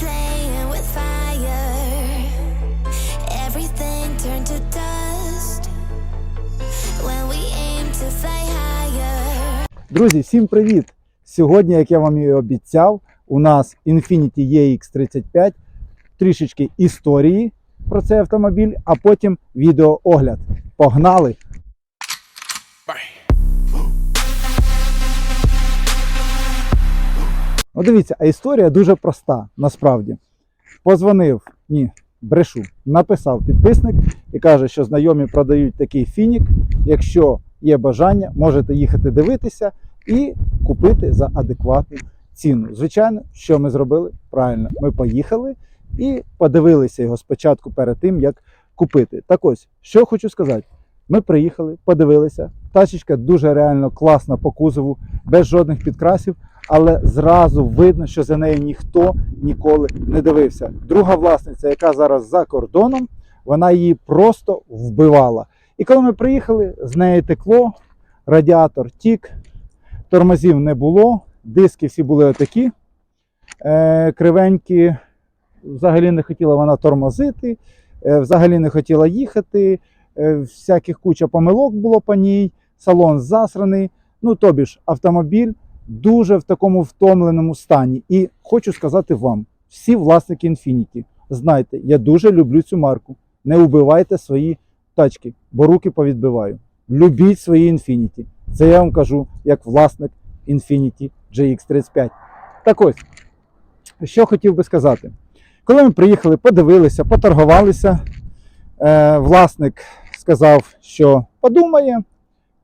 playing with fire. Друзі, всім привіт! Сьогодні, як я вам і обіцяв, у нас Infiniti EX35, трішечки історії про цей автомобіль, а потім відеоогляд. Погнали! Ну, дивіться, а історія дуже проста, насправді. Позвонив, ні, брешу, написав підписник і каже, що знайомі продають такий фінік. Якщо є бажання, можете їхати дивитися і купити за адекватну ціну. Звичайно, що ми зробили? Правильно, ми поїхали і подивилися його спочатку перед тим, як купити. Так ось, що хочу сказати. Ми приїхали, подивилися. Тачечка дуже реально класна по кузову, без жодних підкрасів, але зразу видно, що за нею ніхто ніколи не дивився. Друга власниця, яка зараз за кордоном, вона її просто вбивала. І коли ми приїхали, з неї текло, радіатор тік, тормозів не було, диски всі були отакі, е, кривенькі. Взагалі не хотіла вона тормозити, е, взагалі не хотіла їхати. е, Всяких куча помилок було по ній, салон засраний. Ну, тобі ж, автомобіль дуже в такому втомленому стані. І хочу сказати вам, всі власники Infiniti, знайте, я дуже люблю цю марку. Не вбивайте свої тачки, бо руки повідбиваю. Любіть свої Infiniti. Це я вам кажу як власник Infiniti GX35. Так ось, що хотів би сказати. Коли ми приїхали, подивилися, поторгувалися, е, власник сказав, що подумає,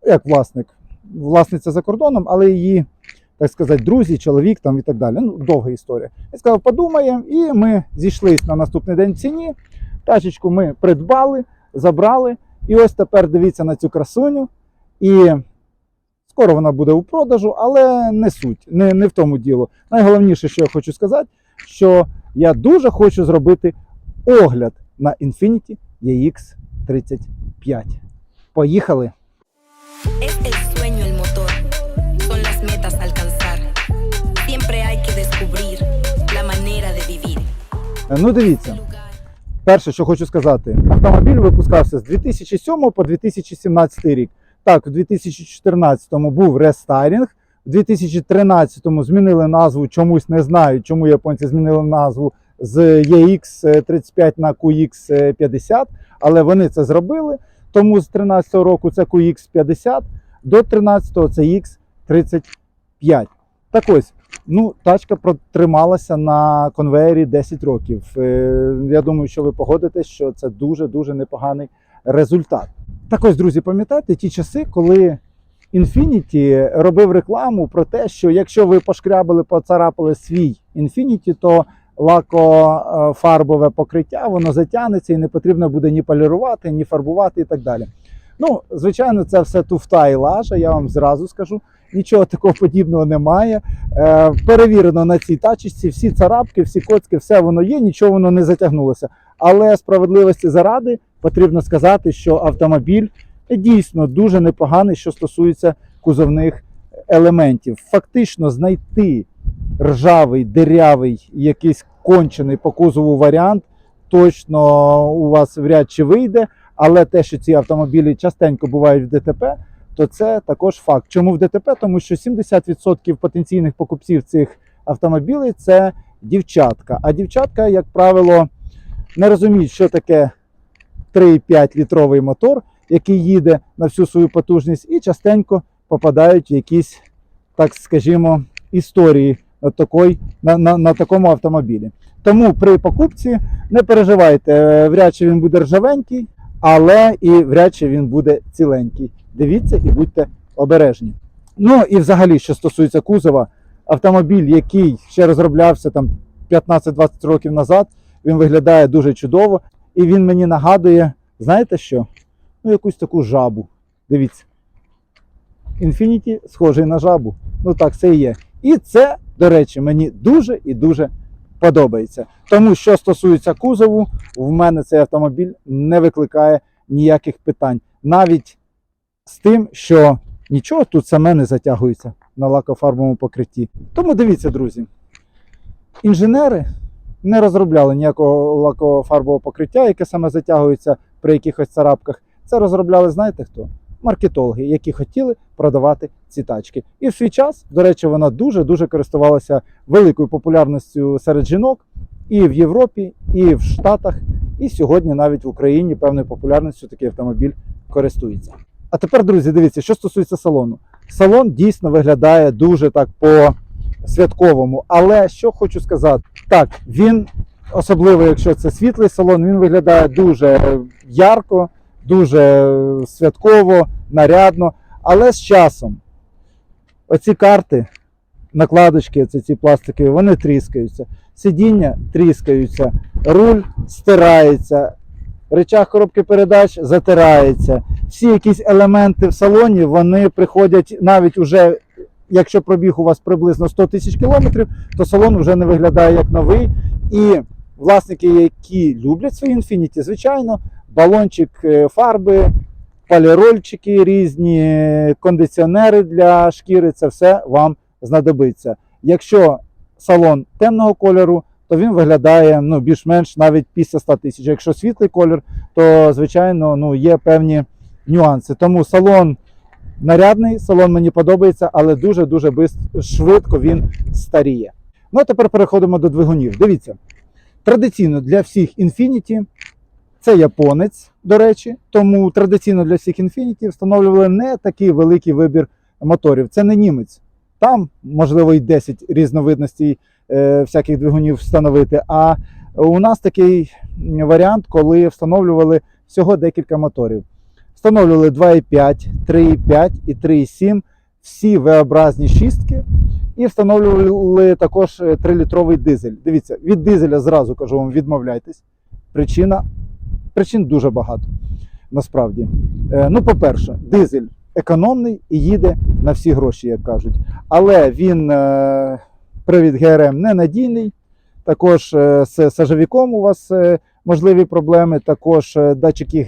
як власник, власниця за кордоном, але її, так сказати, друзі, чоловік там і так далі. Ну, довга історія. Я сказав, подумаємо, і ми зійшлись на наступний день в ціні. Тачечку ми придбали, забрали. І ось тепер дивіться на цю красуню. І скоро вона буде у продажу, але не суть, не, не в тому діло. Найголовніше, що я хочу сказати, що я дуже хочу зробити огляд на Infiniti EX35. Поїхали! Es el sueño el motor, son las metas a alcanzar. Siempre hay que descubrir la manera de vivir. Е, Ну, дивіться, перше, що хочу сказати, автомобіль випускався з 2007 по 2017 рік. Так, у 2014 був рестайлінг, у 2013 змінили назву, чомусь не знаю, чому японці змінили назву з EX35 на QX50, але вони це зробили. Тому з 2013 року це QX50, до 2013 це X35. Так ось, ну, тачка протрималася на конвеєрі 10 років. Е, Я думаю, що ви погодитесь, що це дуже-дуже непоганий результат. Так ось, друзі, пам'ятаєте ті часи, коли Infiniti робив рекламу про те, що якщо ви пошкрябали, поцарапали свій Infiniti, то лакофарбове покриття, воно затягнеться і не потрібно буде ні полірувати, ні фарбувати і так далі. Ну, звичайно, це все туфта і лажа, я вам зразу скажу. Нічого такого подібного немає. Е, перевірено на цій тачечці, всі царапки, всі коцки, все воно є, нічого воно не затягнулося. Але справедливості заради потрібно сказати, що автомобіль дійсно дуже непоганий, що стосується кузовних елементів. Фактично знайти ржавий, дирявий, якийсь кончений по кузову варіант точно у вас вряд чи вийде. Але те, що ці автомобілі частенько бувають в ДТП, то це також факт. Чому в ДТП? Тому що 70% потенційних покупців цих автомобілів це дівчатка. А дівчатка, як правило, не розуміють, що таке 3,5 літровий мотор, який їде на всю свою потужність, і частенько попадають в якісь, так скажімо, історії такой, на, на, на такому автомобілі. Тому при покупці не переживайте, е, вряд чи він буде ржавенький, але і вряд чи він буде ціленький. Дивіться і будьте обережні. Ну і взагалі, що стосується кузова, автомобіль, який ще розроблявся там 15-20 років назад, він виглядає дуже чудово, і він мені нагадує, знаєте що? Ну, якусь таку жабу. Дивіться. Infiniti схожий на жабу. Ну так, це і є. І це, до речі, мені дуже і дуже подобається. Тому що стосується кузову, в мене цей автомобіль не викликає ніяких питань. Навіть з тим, що нічого тут саме не затягується на лакофарбовому покритті. Тому дивіться, друзі, інженери не розробляли ніякого лакового фарбового покриття, яке саме затягується при якихось царапках. Це розробляли, знаєте хто? Маркетологи, які хотіли продавати ці тачки. І в свій час, до речі, вона дуже-дуже користувалася великою популярністю серед жінок і в Європі, і в Штатах, і сьогодні навіть в Україні певною популярністю такий автомобіль користується. А тепер, друзі, дивіться, що стосується салону. Салон дійсно виглядає дуже так по святковому. Але що хочу сказати, так, він, особливо якщо це світлий салон, він виглядає дуже ярко, дуже святково, нарядно. Але з часом оці карти, накладочки, це ці пластики, вони тріскаються. Сидіння тріскаються, руль стирається, речах коробки передач затирається. Всі якісь елементи в салоні вони приходять навіть уже, якщо пробіг у вас приблизно 100 тисяч кілометрів, то салон вже не виглядає як новий. І власники, які люблять свої Infiniti, звичайно, балончик е, фарби, полірольчики різні, кондиціонери для шкіри це все вам знадобиться. Якщо салон темного кольору, то він виглядає ну, більш-менш навіть після 100 тисяч. Якщо світлий колір, то звичайно ну, є певні нюанси. Тому салон нарядний, салон мені подобається, але дуже-дуже швидко він старіє. Ну а тепер переходимо до двигунів. Дивіться, традиційно для всіх Infiniti це японець, до речі, тому традиційно для всіх Infiniti встановлювали не такий великий вибір моторів. Це не німець. Там, можливо, і 10 різновидностей е, всяких двигунів встановити. А у нас такий варіант, коли встановлювали всього декілька моторів. Встановлювали 2,5, 3,5 і 3,7, всі V-образні шістки. І встановлювали також 3-літровий дизель. Дивіться, від дизеля зразу кажу вам, відмовляйтесь. Причина, причин дуже багато. Насправді. Е, ну, по-перше, дизель економний і їде на всі гроші, як кажуть. Але він е, привід ГРМ ненадійний. Також е, з сажовіком у вас можливі проблеми, також датчики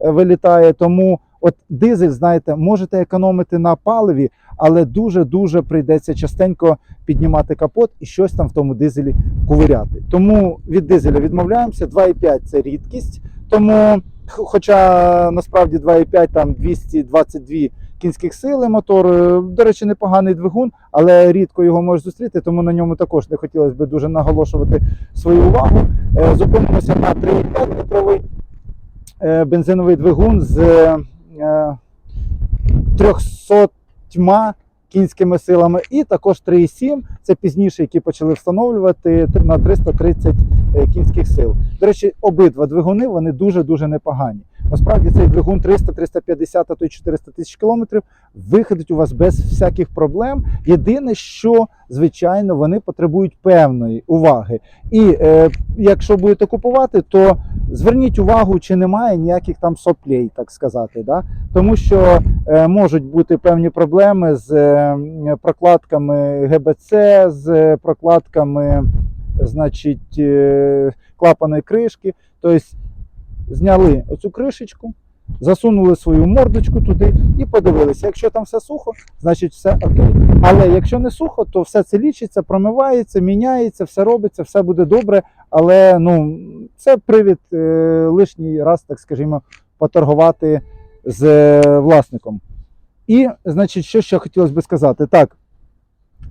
е, вилітає. Тому от дизель, знаєте, можете економити на паливі, але дуже-дуже прийдеться частенько піднімати капот і щось там в тому дизелі ковиряти. Тому від дизеля відмовляємося. 2,5 це рідкість. Тому, хоча насправді 2,5 там 222 кінських сили мотор, е, до речі, непоганий двигун, але рідко його можеш зустріти, тому на ньому також не хотілося б дуже наголошувати свою увагу. Е, Зупинимося на 3,5 літровий е, бензиновий двигун з 300 кінськими силами, і також 3,7, це пізніше, які почали встановлювати на 330 е, кінських сил. До речі, обидва двигуни вони дуже-дуже непогані. Насправді цей двигун 300, 350, а то й 400 тисяч кілометрів виходить у вас без всяких проблем. Єдине, що звичайно вони потребують певної уваги. І е, якщо будете купувати, то зверніть увагу, чи немає ніяких там соплей, так сказати. Да? Тому що е, можуть бути певні проблеми з е, прокладками ГБЦ, з прокладками, значить, е, клапаної кришки. Тобто зняли оцю кришечку, засунули свою мордочку туди і подивилися. Якщо там все сухо, значить все окей. Але якщо не сухо, то все це лічиться, промивається, міняється, все робиться, все буде добре. Але ну, це привід е, лишній раз, так скажімо, поторгувати з е, власником. І, значить, що ще хотілося би сказати? Так,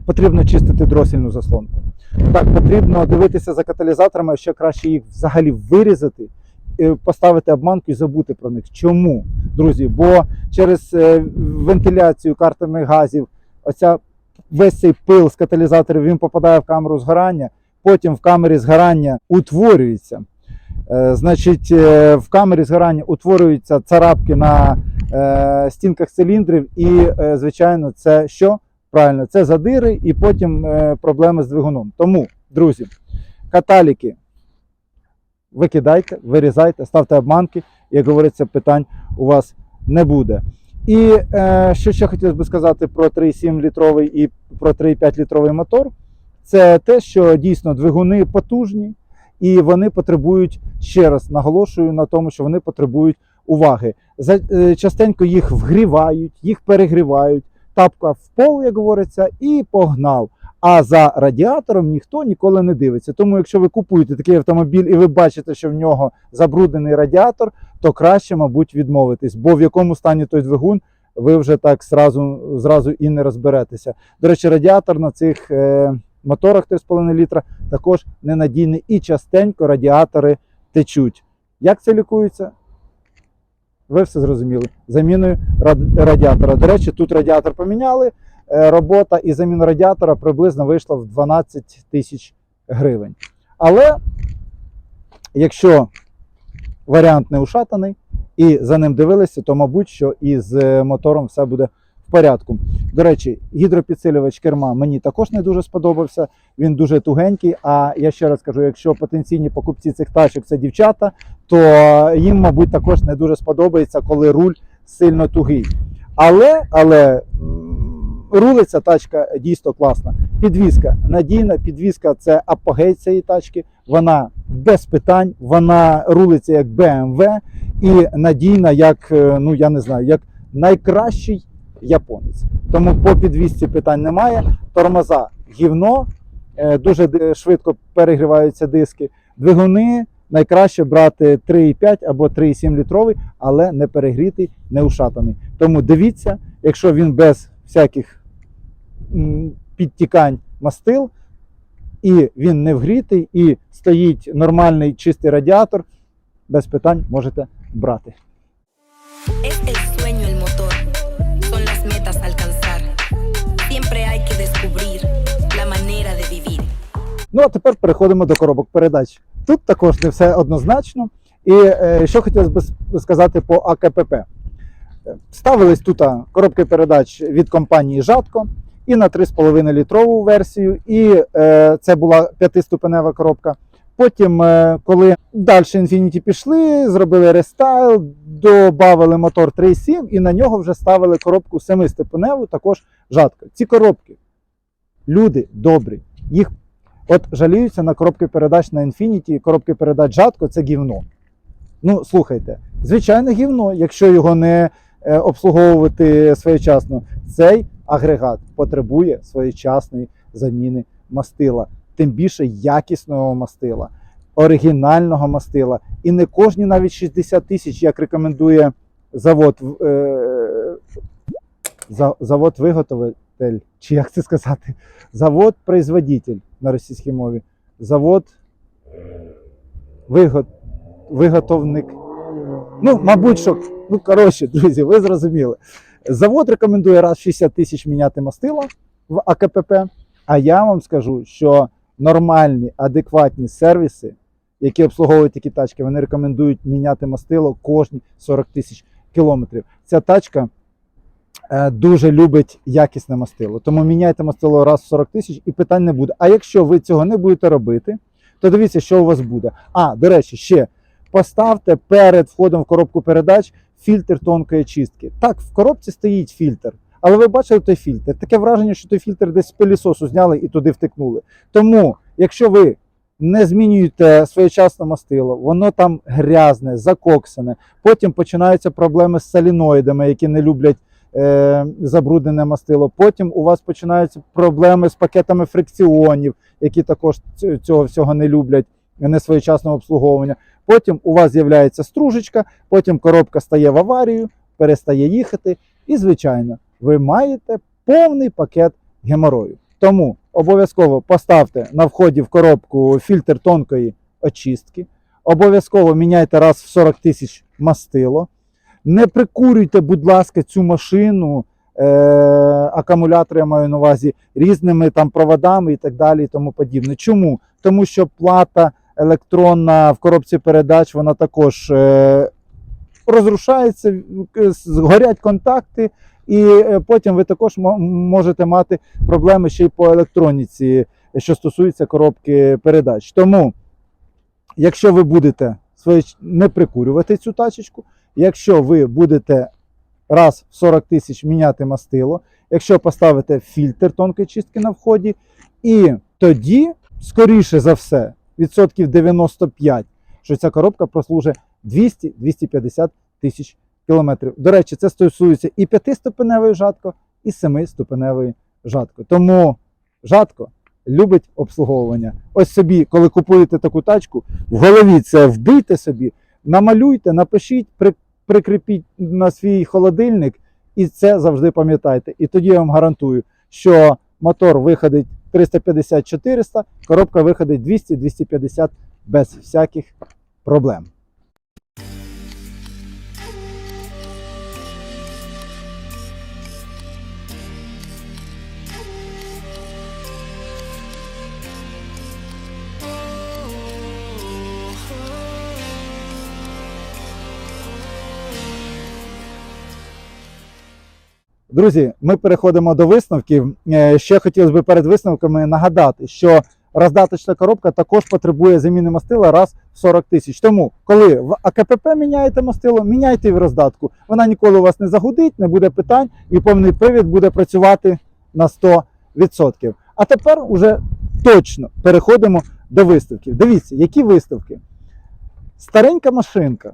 потрібно чистити дросільну заслонку. Так, потрібно дивитися за каталізаторами, ще краще їх взагалі вирізати, поставити обманку і забути про них. Чому, друзі? Бо через е, вентиляцію картами газів, оця весь цей пил з каталізаторів він попадає в камеру згорання, потім в камері згорання утворюється. Е, Значить, е, в камері згорання утворюються царапки на стінках циліндрів, і, звичайно, це що? Правильно, це задири і потім проблеми з двигуном. Тому, друзі, каталіки викидайте, вирізайте, ставте обманки, як говориться, питань у вас не буде. І е, що ще хотілося б сказати про 3,7 літровий і про 3,5 літровий мотор, це те, що дійсно двигуни потужні і вони потребують, ще раз наголошую на тому, що вони потребують уваги. За, е, частенько їх вгрівають, їх перегрівають, тапка в пол, як говориться, і погнав. А за радіатором ніхто ніколи не дивиться. Тому, якщо ви купуєте такий автомобіль і ви бачите, що в нього забруднений радіатор, то краще, мабуть, відмовитись, бо в якому стані той двигун, ви вже так зразу, зразу і не розберетеся. До речі, радіатор на цих е, моторах 3,5 літра також ненадійний і частенько радіатори течуть. Як це лікується? Ви все зрозуміли. Заміною радіатора. До речі, тут радіатор поміняли. Е, Робота і заміна радіатора приблизно вийшла в 12 тисяч гривень. Але якщо варіант не ушатаний і за ним дивилися, то мабуть, що і з е, мотором все буде в порядку. До речі, гідропідсилювач керма мені також не дуже сподобався. Він дуже тугенький. А я ще раз кажу, якщо потенційні покупці цих тачок це дівчата, то їм, мабуть, також не дуже сподобається, коли руль сильно тугий. Але, але рулиться тачка дійсно класна. Підвізка надійна, підвізка це апогей цієї тачки. Вона без питань, вона рулиться як BMW і надійна, як е, ну я не знаю, як найкращий японець. Тому по підвізці питань немає. Тормоза гівно, е, дуже швидко перегріваються диски. Двигуни найкраще брати 3,5 або 3,7 літровий, але не перегрітий, не ушатаний. Тому дивіться, якщо він без всяких підтікань мастил, і він не вгрітий, і стоїть нормальний чистий радіатор, без питань можете брати. Ну а тепер переходимо до коробок передач. Тут також не все однозначно. І е, що хотілося б сказати по АКПП. Ставились тут коробки передач від компанії Жатко і на 3,5 літрову версію, і е, це була п'ятиступенева коробка. Потім, е, коли далі Infiniti пішли, зробили рестайл, додали мотор 3,7 і на нього вже ставили коробку семиступеневу, також жатко. Ці коробки, люди добрі, їх От жаліються на коробки передач на Infiniti, коробки передач жатко це гівно. Ну, слухайте, звичайно, гівно, якщо його не обслуговувати своєчасно. Цей агрегат потребує своєчасної заміни мастила, тим більше якісного мастила, оригінального мастила. І не кожні навіть 60 тисяч, як рекомендує завод, е, завод виготовитель, чи як це сказати, завод производитель на російській мові, завод виготовник. Ну, мабуть, що, ну коротше, друзі, ви зрозуміли. Завод рекомендує раз в 60 тисяч міняти мастила в АКПП. А я вам скажу, що нормальні, адекватні сервіси, які обслуговують такі тачки, вони рекомендують міняти мастило кожні 40 тисяч кілометрів. Ця тачка е, дуже любить якісне мастило. Тому міняйте мастило раз в 40 тисяч і питань не буде. А якщо ви цього не будете робити, то дивіться, що у вас буде. А, до речі, ще поставте перед входом в коробку передач фільтр тонкої чистки. Так, в коробці стоїть фільтр. Але ви бачили той фільтр? Таке враження, що той фільтр десь з пилісосу зняли і туди втикнули. Тому, якщо ви не змінюєте своєчасно мастило, воно там грязне, закоксане. Потім починаються проблеми з соліноїдами, які не люблять е, забруднене мастило. Потім у вас починаються проблеми з пакетами фрикціонів, які також цього всього не люблять, не своєчасного обслуговування. Потім у вас з'являється стружечка, потім коробка стає в аварію, перестає їхати. І, звичайно, ви маєте повний пакет геморою. Тому обов'язково поставте на вході в коробку фільтр тонкої очистки. Обов'язково міняйте раз в 40 тисяч мастило. Не прикурюйте, будь ласка, цю машину, е, акумулятор я маю на увазі, різними там проводами і так далі, і тому подібне. Чому? Тому що плата електронна в коробці передач, вона також е, розрушається, згорять контакти, і е, потім ви також можете мати проблеми ще й по електроніці, що стосується коробки передач. Тому, якщо ви будете не прикурювати цю тачечку, якщо ви будете раз в 40 тисяч міняти мастило, якщо поставите фільтр тонкої чистки на вході, і тоді, скоріше за все, відсотків 95, що ця коробка прослужить 200-250 тисяч кілометрів. До речі, це стосується і 5-ступеневої жатко, і 7-ступеневої жатко. Тому жатко любить обслуговування. Ось собі, коли купуєте таку тачку, в голові це вбийте собі, намалюйте, напишіть, при, прикріпіть на свій холодильник, і це завжди пам'ятайте. І тоді я вам гарантую, що мотор виходить 350-400, коробка виходить 200-250 без всяких проблем. Друзі, ми переходимо до висновків. Е, Ще хотілося б перед висновками нагадати, що роздаточна коробка також потребує заміни мастила раз в 40 тисяч. Тому, коли в АКПП міняєте мастило, міняйте і в роздатку. Вона ніколи у вас не загудить, не буде питань, і повний привід буде працювати на 100%. А тепер уже точно переходимо до виставків. Дивіться, які виставки. Старенька машинка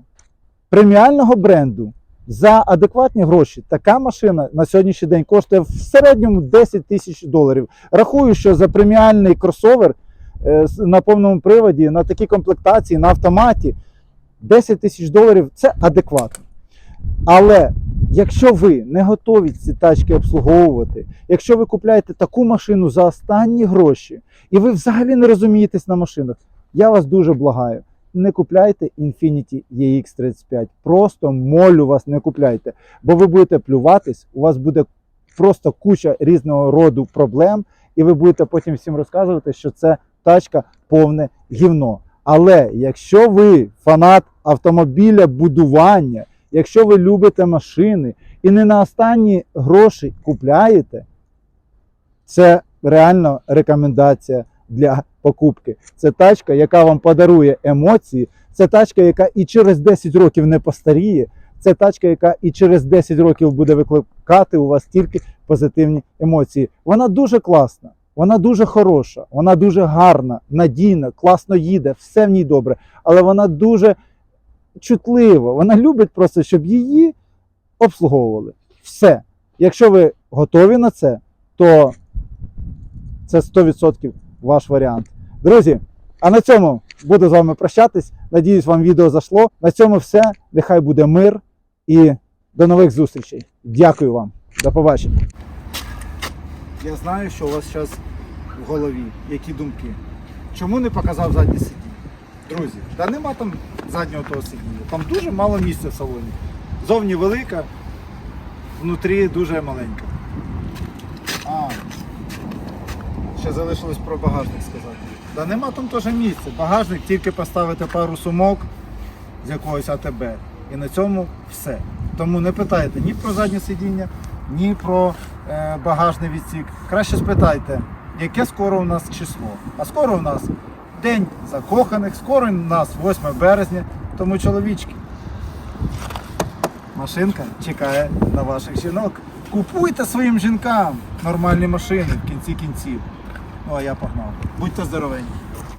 преміального бренду за адекватні гроші така машина на сьогоднішній день коштує в середньому 10 тисяч доларів. Рахую, що за преміальний кросовер е, на повному приводі, на такій комплектації, на автоматі 10 тисяч доларів це адекватно. Але якщо ви не готові ці тачки обслуговувати, якщо ви купляєте таку машину за останні гроші, і ви взагалі не розумієтесь на машинах, я вас дуже благаю не купляйте Infiniti EX35. Просто молю вас, не купляйте. Бо ви будете плюватись, у вас буде просто куча різного роду проблем, і ви будете потім всім розказувати, що це тачка повне гівно. Але якщо ви фанат автомобіля будування, якщо ви любите машини і не на останні гроші купляєте, це реально рекомендація для покупки. Це тачка, яка вам подарує емоції. Це тачка, яка і через 10 років не постаріє. Це тачка, яка і через 10 років буде викликати у вас тільки позитивні емоції. Вона дуже класна, вона дуже хороша, вона дуже гарна, надійна, класно їде, все в ній добре. Але вона дуже чутлива. Вона любить просто, щоб її обслуговували. Все. Якщо ви готові на це, то це 100% ваш варіант. Друзі, а на цьому буду з вами прощатись. Надіюсь, вам відео зайшло. На цьому все. Нехай буде мир і до нових зустрічей. Дякую вам. До побачення. Я знаю, що у вас зараз в голові які думки. Чому не показав заднє сидіння? Друзі, та нема там заднього того сидіння. Там дуже мало місця в салоні. Зовні велика, внутрі дуже маленька. А, ще залишилось про багажник сказати. Та нема там теж місця. Багажник тільки поставити пару сумок з якогось АТБ. І на цьому все. Тому не питайте ні про заднє сидіння, ні про е, багажний відсік. Краще спитайте, яке скоро у нас число. А скоро у нас День закоханих, скоро у нас 8 березня. Тому чоловічки. Машинка чекає на ваших жінок. Купуйте своїм жінкам нормальні машини в кінці кінців. Ну а я погнав. Будьте здоровенькі.